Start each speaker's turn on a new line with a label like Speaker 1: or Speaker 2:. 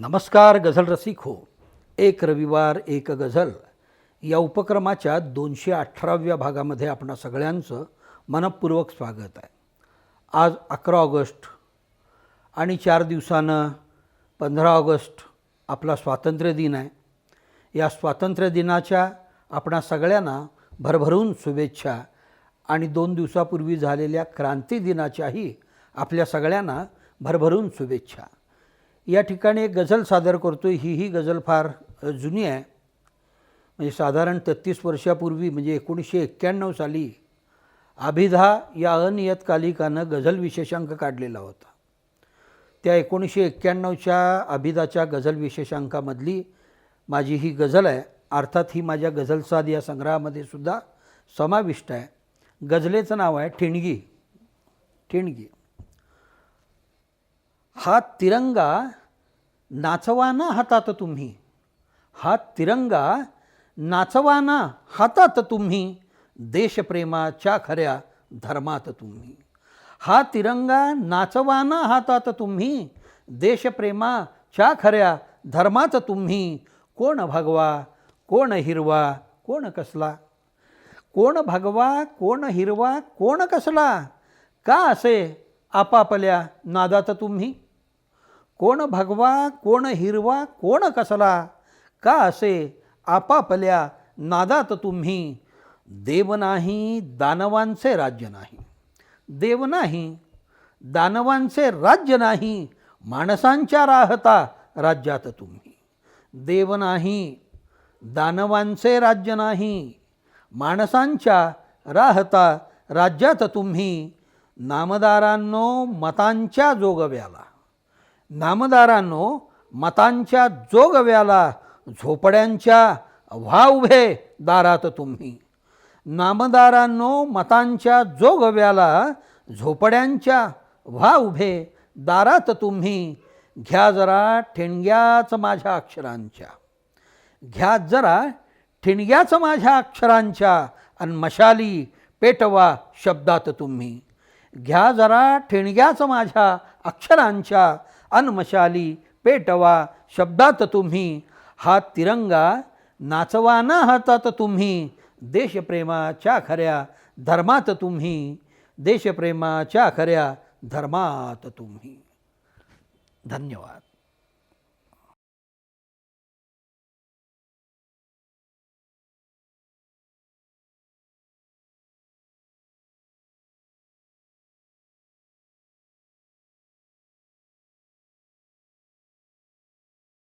Speaker 1: नमस्कार गझल रसिक हो. एक रविवार एक गझल. या उपक्रमाच्या दोनशे अठराव्या भागामध्ये आपणा सगळ्यांचं मनपूर्वक स्वागत आहे. आज अकरा ऑगस्ट आणि चार दिवसानं पंधरा ऑगस्ट आपला स्वातंत्र्य दिन आहे. या स्वातंत्र्य दिनाच्या आपणा सगळ्यांना भरभरून शुभेच्छा आणि दोन दिवसापूर्वी झालेल्या क्रांती दिनाच्याही आपल्या सगळ्यांना भरभरून शुभेच्छा. या ठिकाणी एक गझल सादर करतो ही ही गझल फार जुनी आहे. म्हणजे साधारण तेहतीस वर्षापूर्वी म्हणजे एकोणीसशे एक्क्याण्णव साली अभिधा या अनियतकालिकानं गझल विशेषांक काढलेला होता. त्या एकोणीसशे एक्क्याण्णवच्या अभिधाच्या गझल विशेषांकामधली माझी ही गझल आहे. अर्थात ही माझ्या गझलसाद या संग्रहामध्ये सुद्धा समाविष्ट आहे. गझलेचं नाव आहे ठिणगी. ठिणगी. हा तिरंगा नाचवाना हातात तुम्ही. हा तिरंगा नाचवाना हातात तुम्ही. देशप्रेमाच्या खऱ्या धर्मात तुम्ही. हा तिरंगा नाचवाना हातात तुम्ही. देशप्रेमाच्या खऱ्या धर्मात तुम्ही. कोण भगवा कोण हिरवा कोण कसला? कोण भगवा कोण हिरवा कोण कसला? का असे आपापल्या नादात तुम्ही? कोण भगवा कोण हिरवा कोण कसला? का असे आपापल्या नादात तुम्ही? देव नाही दानवांचे राज्य नाही. देव नाही दानवांचे राज्य नाही माणसांच्या राहता राज्यात तुम्ही. देव नाही दानवांचे राज्य नाही माणसांच्या राहता राज्यात तुम्ही. नामदारांनो मतांच्या जोगव्याला. नामदारांनो मतांच्या जोगव्याला झोपड्यांच्या व्हा उभे दारात तुम्ही. नामदारांनो मतांच्या जोगव्याला झोपड्यांच्या व्हा उभे दारात तुम्ही. घ्या जरा ठिणग्याच माझ्या अक्षरांच्या. घ्या जरा ठिणग्याच माझ्या अक्षरांच्या आणि मशाली पेटवा शब्दात तुम्ही. घ्या जरा ठिणग्याच माझ्या अक्षरांच्या अनमशाली पेटवा शब्दात तुम्ही. हा तिरंगा नाचवाना हातात तुम्ही. देशप्रेमाच्या खऱ्या धर्मात तुम्ही. देशप्रेमाच्या खऱ्या धर्मात तुम्ही. धन्यवाद.